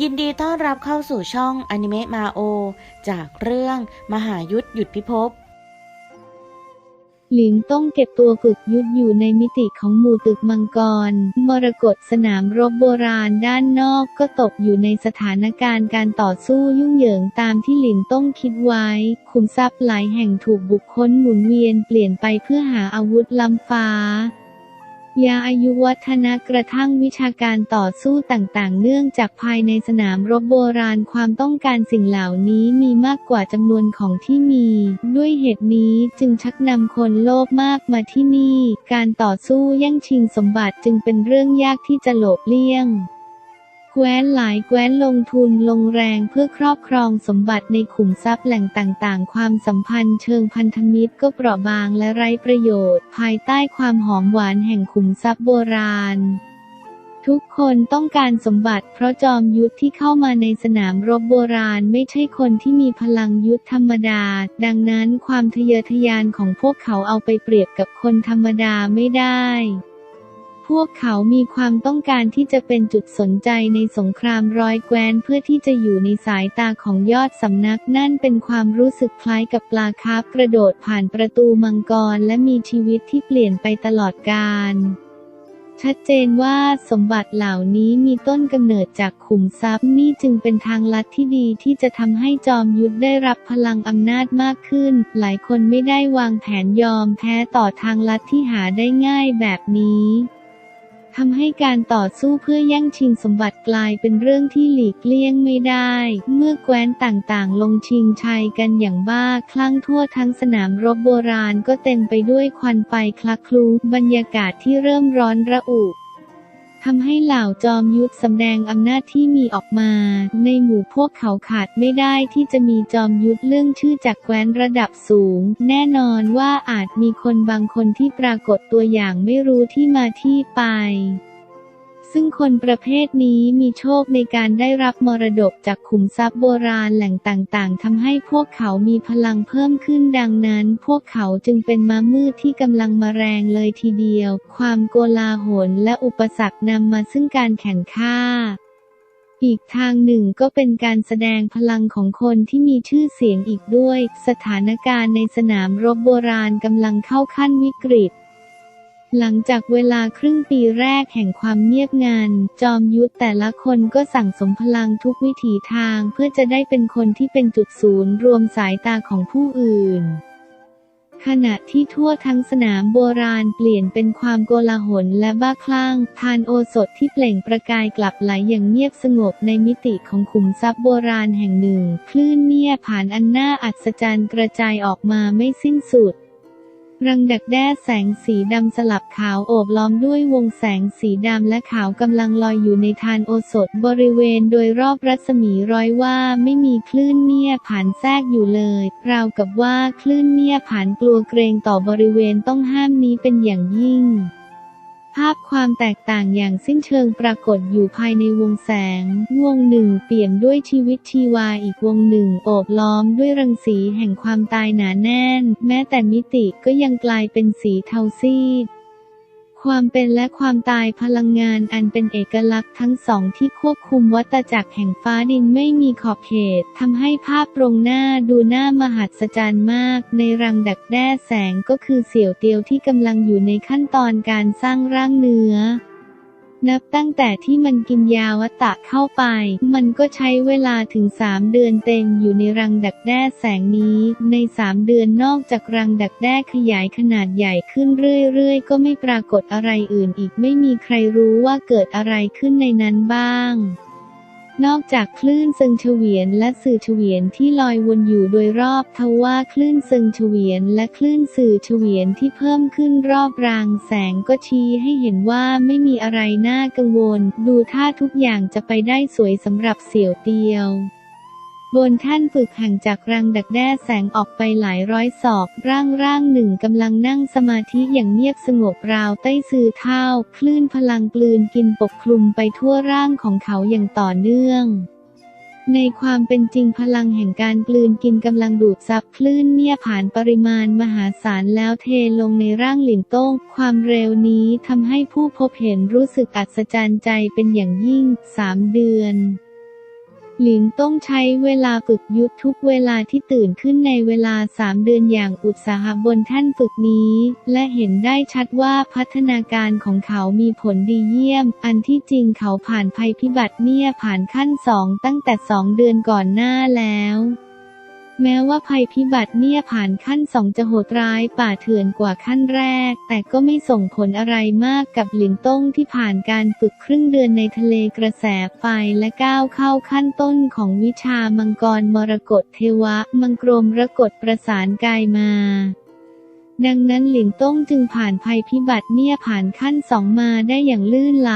ยินดีต้อนรับเข้าสู่ช่องอนิเมะมาโอ จากเรื่องมหายุทธหยุดพิภพ หลิงต้องเก็บตัวฝึกยุทธอยู่ในมิติของหมู่ตึกมังกร มรกตสนามรบโบราณด้านนอกก็ตกอยู่ในสถานการณ์การต่อสู้ยุ่งเหยิงตามที่หลิงต้องคิดไว้ขุมทรัพย์หลายแห่งถูกบุคคลหมุนเวียนเปลี่ยนไปเพื่อหาอาวุธล้ำฟ้า ยาอายุวัฒนะกระทั่งวิชาการต่อสู้ต่างๆ เนื่องจากภายในสนามรบโบราณความต้องการสิ่งเหล่านี้มีมากกว่าจำนวนของที่มี ด้วยเหตุนี้จึงชักนำคนโลภมากมาที่นี่ การต่อสู้แย่งชิงสมบัติจึงเป็นเรื่องยากที่จะหลบเลี่ยง แคว้นหลายแคว้นลงทุนลงแรงเพื่อครอบครองสมบัติในขุมทรัพย์แหล่งต่างๆ ความสัมพันธ์เชิงพันธมิตรก็เปราะบางและไร้ประโยชน์ ภายใต้ความหอมหวานแห่งขุมทรัพย์โบราณทุกคนต้องการสมบัติเพราะจอมยุทธที่เข้ามาในสนามรบโบราณไม่ใช่คนที่มีพลังยุทธธรรมดา ดังนั้นความทะเยอทะยานของพวกเขาเอาไปเปรียบกับคนธรรมดาไม่ได้ พวกเขามีความต้องการที่จะเป็นจุดสนใจในสงครามร้อยแคว้นเพื่อที่จะอยู่ในสายตาของยอดสำนักนั่นเป็นความรู้สึกคล้ายกับปลาคาร์ฟกระโดดผ่านประตูมังกรและมีชีวิตที่เปลี่ยนไปตลอดกาลชัดเจนว่าสมบัติเหล่านี้มีต้นกำเนิดจากขุมทรัพย์นี่จึงเป็นทางลัดที่ดีที่จะทำให้จอมยุทธได้รับพลังอำนาจมากขึ้น หลายคนไม่ได้วางแผนยอมแพ้ต่อทางลัดที่หาได้ง่ายแบบนี้ ทำให้การต่อสู้เพื่อแย่งชิงสมบัติกลายเป็นเรื่องที่หลีกเลี่ยงไม่ได้ เมื่อแคว้นต่างๆ ลงชิงชัยกันอย่างบ้าคลั่งทั่วทั้งสนามรบโบราณก็เต็มไปด้วยควันไฟคลักคลุ้งบรรยากาศที่เริ่มร้อนระอุ ทำให้เหล่าจอมยุทธสำแดงอำนาจที่มีออกมา ในหมู่พวกเขาขาดไม่ได้ที่จะมีจอมยุทธเรื่องชื่อจากแคว้นระดับสูง แน่นอนว่าอาจมีคนบางคนที่ปรากฏตัวอย่างไม่รู้ที่มาที่ไป ซึ่งคนประเภทนี้มีโชคในการได้รับมรดกจากขุมทรัพย์โบราณแหล่งต่างๆทำให้พวกเขามีพลังเพิ่มขึ้นดังนั้น พวกเขาจึงเป็นมามืดที่กำลังมาแรงเลยทีเดียว ความโกลาหลและอุปสรรคนำมาซึ่งการแข่งข้าอีกทางหนึ่งก็เป็นการแสดงพลังของคนที่มีชื่อเสียงอีกด้วย สถานการณ์ในสนามรบโบราณกำลังเข้าขั้นวิกฤต หลังจากเวลาครึ่งปีแรกแห่งความเงียบงันจอมยุทธแต่ละคนก็สั่งสมพลังทุกวิถีทางเพื่อจะได้เป็นคนที่เป็นจุดศูนย์รวมสายตาของผู้อื่น ขณะที่ทั่วทั้งสนามโบราณเปลี่ยนเป็นความโกลาหลและบ้าคลั่งทานโอสถที่เปล่งประกายกลับไหลอย่างเงียบสงบในมิติของขุมทรัพย์โบราณแห่งหนึ่ง คลื่นเนี่ยผ่านอันน่าอัศจรรย์กระจายออกมาไม่สิ้นสุด รังดักแด้แสงสีดำสลับขาวโอบล้อมด้วยวงแสงสีดำและขาวกำลังลอยอยู่ในทานโอสถบริเวณโดยรอบรัศมีร้อยว่าไม่มีคลื่นเนี่ยผ่านแทรกอยู่เลย ราวกับว่าคลื่นเนี่ยผ่านกลัวเกรงต่อบริเวณต้องห้ามนี้เป็นอย่างยิ่ง ภาพความแตกต่างอย่างสิ้นเชิงปรากฏอยู่ภายในวงแสง วงหนึ่งเปี่ยมด้วยชีวิตชีวาอีกวงหนึ่งโอบล้อมด้วยรังสีแห่งความตายหนาแน่น แม้แต่มิติก็ยังกลายเป็นสีเทาซีด ความเป็นและความตายพลังงานอันเป็นเอกลักษณ์ทั้งสองที่ควบคุมวัตจักรแห่งฟ้าดินไม่มีขอบเขตทำให้ภาพตรงหน้าดูน่ามหัศจรรย์มาก ในรังดักแด้แสงก็คือเสี่ยวเตียวที่กำลังอยู่ในขั้นตอนการสร้างร่างเนื้อ นับตั้งแต่ที่มันกินยาวัตะเข้าไป มันก็ใช้เวลาถึง 3 เดือนเต็มอยู่ในรังดักแด้แสงนี้ ใน 3 เดือนนอกจากรังดักแด้ขยายขนาดใหญ่ขึ้นเรื่อยๆ ก็ไม่ปรากฏอะไรอื่นอีกไม่มีใครรู้ว่าเกิดอะไรขึ้นในนั้นบ้าง นอกจากคลื่นเซิงเฉวียนและสื่อเฉวียนที่ลอยวนอยู่โดยรอบทว่าคลื่นเซิงเฉวียนและคลื่นสื่อเฉวียนที่เพิ่มขึ้นรอบรางแสงก็ชี้ให้เห็นว่าไม่มีอะไรน่ากังวล ดูท่าทุกอย่างจะไปได้สวยสำหรับเสี่ยวเตียว บนท่านฝึกห่างจากรังดักแด้แสงออกไปหลายร้อยศอก ร่างร่างหนึ่งกำลังนั่งสมาธิอย่างเงียบสงบราวใต้สื่อเท้าคลื่นพลังกลืนกินปกคลุมไปทั่วร่างของเขาอย่างต่อเนื่องในความเป็นจริงพลังแห่งการกลืนกินกำลังดูดซับคลื่นเนี่ยผ่านปริมาณมหาศาลแล้วเทลงในร่างหลินโต้ง ความเร็วนี้ทำให้ผู้พบเห็นรู้สึกอัศจรรย์ใจเป็นอย่างยิ่งสามเดือน หลินต้องใช้เวลาฝึกยุทธทุกเวลาที่ตื่นขึ้นในเวลาสามเดือนอย่างอุตสาหบนแท่นฝึกนี้ และเห็นได้ชัดว่าพัฒนาการของเขามีผลดีเยี่ยม อันที่จริงเขาผ่านภัยพิบัติเนี่ยผ่านขั้นสองตั้งแต่สองเดือนก่อนหน้าแล้ว แม้ว่าภัยพิบัติเนี่ยผ่านขั้นสองจะโหดร้ายป่าเถื่อนกว่าขั้นแรก แต่ก็ไม่ส่งผลอะไรมากกับหลินต้งที่ผ่านการฝึกครึ่งเดือนในทะเลกระแสไฟและก้าวเข้าขั้นต้นของวิชามังกรมรกตเทวะ มังกรมรกตประสานกายมา ดังนั้นหลินต้งจึงผ่านภัยพิบัติเนี่ยผ่านขั้นสองมาได้อย่างลื่นไหล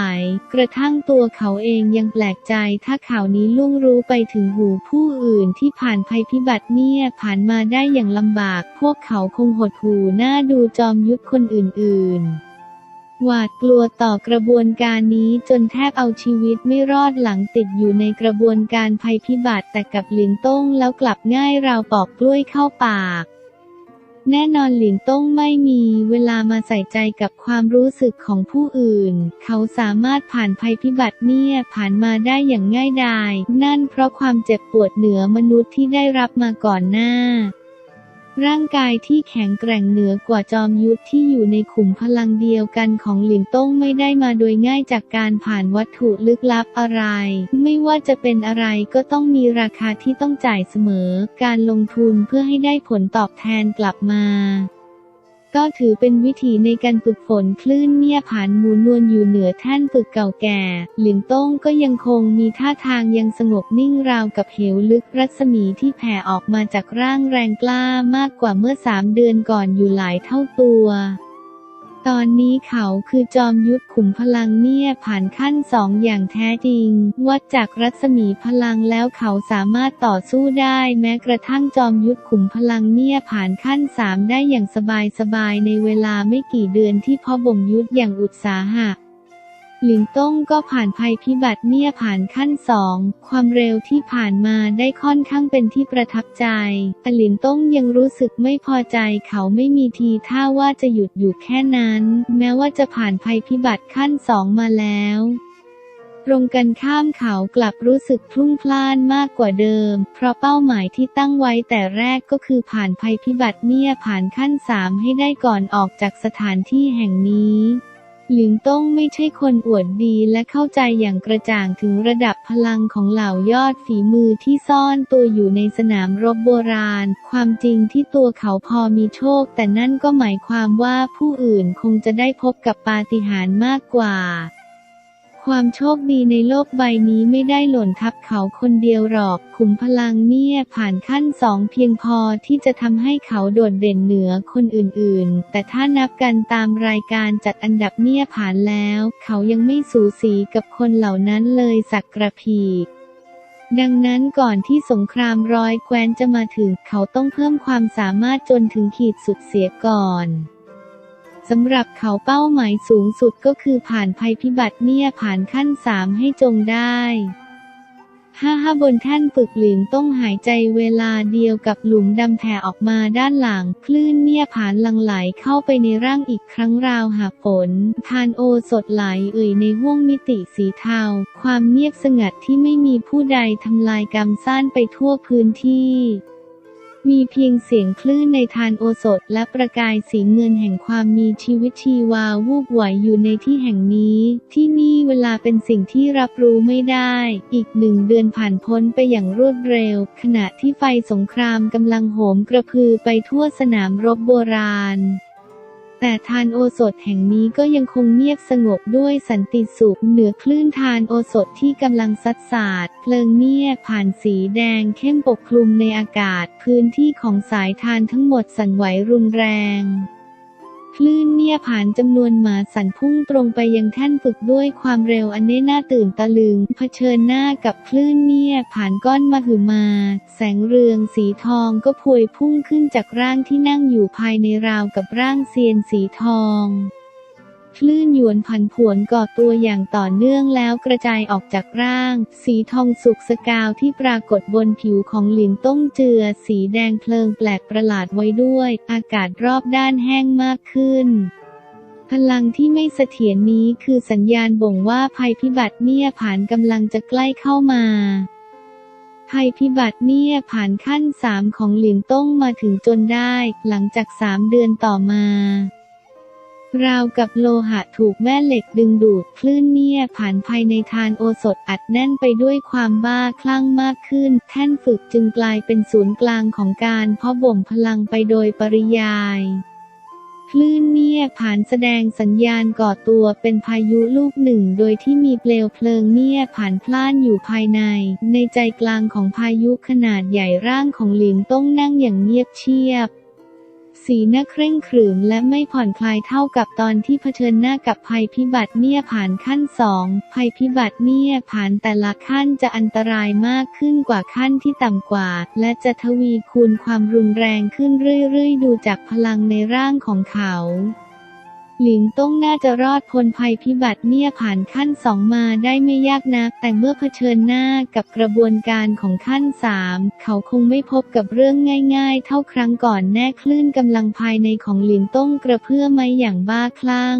กระทั่งตัวเขาเองยังแปลกใจถ้าข่าวนี้ล่วงรู้ไปถึงหูผู้อื่นที่ผ่านภัยพิบัติเนี่ยผ่านมาได้อย่างลำบาก พวกเขาคงหดหูหน้าดูจอมยุทธคนอื่น ๆหวาดกลัวต่อกระบวนการนี้จนแทบเอาชีวิตไม่รอดหลังติดอยู่ในกระบวนการภัยพิบัติแต่กับหลินต้งแล้วกลับง่ายราวปอกกล้วยเข้าปาก แน่นอนหลินต้งไม่มีเวลามาใส่ใจกับความรู้สึกของผู้อื่น เขาสามารถผ่านภัยพิบัติเนี่ยผ่านมาได้อย่างง่ายดาย นั่นเพราะความเจ็บปวดเหนือมนุษย์ที่ได้รับมาก่อนหน้า ร่างกายที่แข็งแกร่งเหนือกว่าจอมยุทธที่อยู่ในขุมพลังเดียวกันของหลินต้งไม่ได้มาโดยง่ายจากการผ่านวัตถุลึกลับอะไร ไม่ว่าจะเป็นอะไรก็ต้องมีราคาที่ต้องจ่ายเสมอ การลงทุนเพื่อให้ได้ผลตอบแทนกลับมา ก็ถือเป็นวิธีในการฝึกฝนคลื่นเนี่ยผ่านหมูนวลอยู่เหนือแท่นฝึกเก่าแก่ หลินต้งก็ยังคงมีท่าทางยังสงบนิ่งราวกับเหวลึกรัศมีที่แผ่ออกมาจากร่างแรงกล้ามากกว่าเมื่อสามเดือนก่อนอยู่หลายเท่าตัว ตอนนี้เขาคือจอมยุทธขุมพลังเนี่ยผ่านขั้นสองอย่างแท้จริง วัดจากรัศมีพลังแล้วเขาสามารถต่อสู้ได้แม้กระทั่งจอมยุทธขุมพลังเนี่ยผ่านขั้นสามได้อย่างสบายๆในเวลาไม่กี่เดือนที่พ่อบ่มยุทธอย่างอุตสาหะ หลินต้งก็ผ่านภัยพิบัติเนี่ยผ่านขั้นสองความเร็วที่ผ่านมาได้ค่อนข้างเป็นที่ประทับใจ แต่หลินต้งยังรู้สึกไม่พอใจเขาไม่มีทีท่าว่าจะหยุดอยู่แค่นั้น แม้ว่าจะผ่านภัยพิบัติขั้นสองมาแล้วตรงกันข้ามเขากลับรู้สึกพลุ่งพล่านมากกว่าเดิม เพราะเป้าหมายที่ตั้งไว้แต่แรกก็คือผ่านภัยพิบัติเนี่ยผ่านขั้นสามให้ได้ก่อนออกจากสถานที่แห่งนี้ หลิงต้งไม่ใช่คนอวดดีและเข้าใจอย่างกระจ่างถึงระดับพลังของเหล่ายอดฝีมือที่ซ่อนตัวอยู่ในสนามรบโบราณ ความจริงที่ตัวเขาพอมีโชค แต่นั่นก็หมายความว่าผู้อื่นคงจะได้พบกับปาฏิหาริย์มากกว่า ความโชคดีในโลกใบนี้ไม่ได้หล่นทับเขาคนเดียวหรอก ขุมพลังเนี่ยผ่านขั้นสองเพียงพอที่จะทำให้เขาโดดเด่นเหนือคนอื่นๆ แต่ถ้านับกันตามรายการจัดอันดับเนี่ยผ่านแล้ว เขายังไม่สูสีกับคนเหล่านั้นเลยสักกระพีดังนั้นก่อนที่สงครามร้อยแคว้นจะมาถึง เขาต้องเพิ่มความสามารถจนถึงขีดสุดเสียก่อน สำหรับเขาเป้าหมายสูงสุดก็คือผ่านภัยพิบัติเนี่ยผ่านขั้นสามให้จงได้ห้าห้าบนแท่นฝึกหลินต้องหายใจเวลาเดียวกับหลุมดำแผ่ออกมาด้านหลัง คลื่นเนี่ยผ่านลังไหลเข้าไปในร่างอีกครั้งราวหาฝนทานโอสดไหลเอ่ยในห้วงมิติสีเทา ความเงียบสงัดที่ไม่มีผู้ใดทำลายกรรมซ่านไปทั่วพื้นที่ มีเพียงเสียงคลื่นในทานโอสถและประกายสีเงินแห่งความมีชีวิตชีวาวูบไหวอยู่ในที่แห่งนี้ ที่นี่เวลาเป็นสิ่งที่รับรู้ไม่ได้ อีกหนึ่งเดือนผ่านพ้นไปอย่างรวดเร็ว ขณะที่ไฟสงครามกำลังโหมกระพือไปทั่วสนามรบโบราณ แต่ทานโอสถแห่งนี้ก็ยังคงเงียบสงบด้วยสันติสุข เหนือคลื่นทานโอสถที่กำลังซัดสาดเพลิงเนี่ยผ่านสีแดงเข้มปกคลุมในอากาศ พื้นที่ของสายทานทั้งหมดสั่นไหวรุนแรง คลื่นเนี่ยผ่านจำนวนหมาสันพุ่งตรงไปยังแท่นฝึกด้วยความเร็วอันเน่น่าตื่นตะลึง เผชิญหน้ากับคลื่นเนี่ยผ่านก้อนมหึมา แสงเรืองสีทองก็พวยพุ่งขึ้นจากร่างที่นั่งอยู่ภายในราวกับร่างเซียนสีทอง หยวนผันผวนก่อตัวอย่างต่อเนื่องแล้วกระจายออกจากร่าง สีทองสุกสกาวที่ปรากฏบนผิวของหลินต้งเจือ สีแดงเพลิงแปลกประหลาดไว้ด้วย อากาศรอบด้านแห้งมากขึ้นพลังที่ไม่เสถียรนี้คือสัญญาณบ่งว่าภัยพิบัติเนี่ยผ่านกำลังจะใกล้เข้ามา ภัยพิบัติเนี่ยผ่านขั้นสามของหลินต้งมาถึงจนได้ หลังจากสามเดือนต่อมา ราวกับโลหะถูกแม่เหล็กดึงดูดคลื่นเนี่ยผ่านภายในทานโอสถอัดแน่นไปด้วยความบ้าคลั่งมากขึ้น แท่นฝึกจึงกลายเป็นศูนย์กลางของการเพาะบ่มพลังไปโดยปริยายคลื่นเนี่ยผ่านแสดงสัญญาณก่อตัวเป็นพายุลูกหนึ่ง โดยที่มีเปลวเพลิงเนี่ยผ่านพล่านอยู่ภายใน ในใจกลางของพายุขนาดใหญ่ร่างของหลินต้องนั่งอย่างเงียบเชียบ สีหน้าเคร่งขรึมและไม่ผ่อนคลายเท่ากับตอนที่เผชิญหน้ากับภัยพิบัติเนี่ยผ่านขั้นสองภัยพิบัติเนี่ยผ่านแต่ละขั้นจะอันตรายมากขึ้นกว่าขั้นที่ต่ำกว่า และจะทวีคูณความรุนแรงขึ้นเรื่อยๆ ดูจากพลังในร่างของเขา หลิงต้องน่าจะรอดพ้นภัยพิบัติเนี่ยผ่านขั้นสองมาได้ไม่ยากนัก แต่เมื่อเผชิญหน้ากับกระบวนการของขั้นสามเขาคงไม่พบกับเรื่องง่าย ๆ เท่าครั้งก่อนแน่คลื่นกำลังภายในของหลิงต้องกระเพื่อไม่อย่างบ้าคลั่ง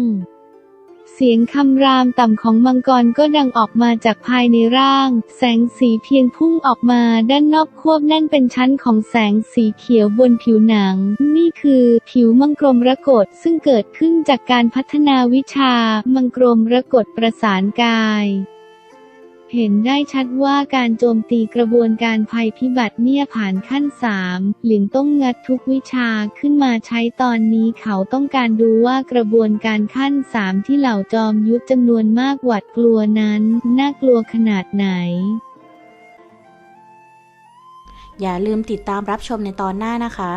เสียงคำรามต่ำของมังกรก็ดังออกมาจากภายในร่าง แสงสีเพียงพุ่งออกมาด้านนอกควบแน่นเป็นชั้นของแสงสีเขียวบนผิวหนัง นี่คือผิวมังกรมรกตซึ่งเกิดขึ้นจากการพัฒนาวิชา มังกรมรกตประสานกาย เห็นได้ชัดว่าการโจมตีกระบวนการภัยพิบัติเนี่ยผ่านขั้นสามหลินต้องงัดทุกวิชาขึ้นมาใช้ตอนนี้เขาต้องการดูว่ากระบวนการขั้นสามที่เหล่าจอมยุทธจำนวนมากหวาดกลัวนั้น น่ากลัวขนาดไหน อย่าลืมติดตามรับชมในตอนหน้านะคะ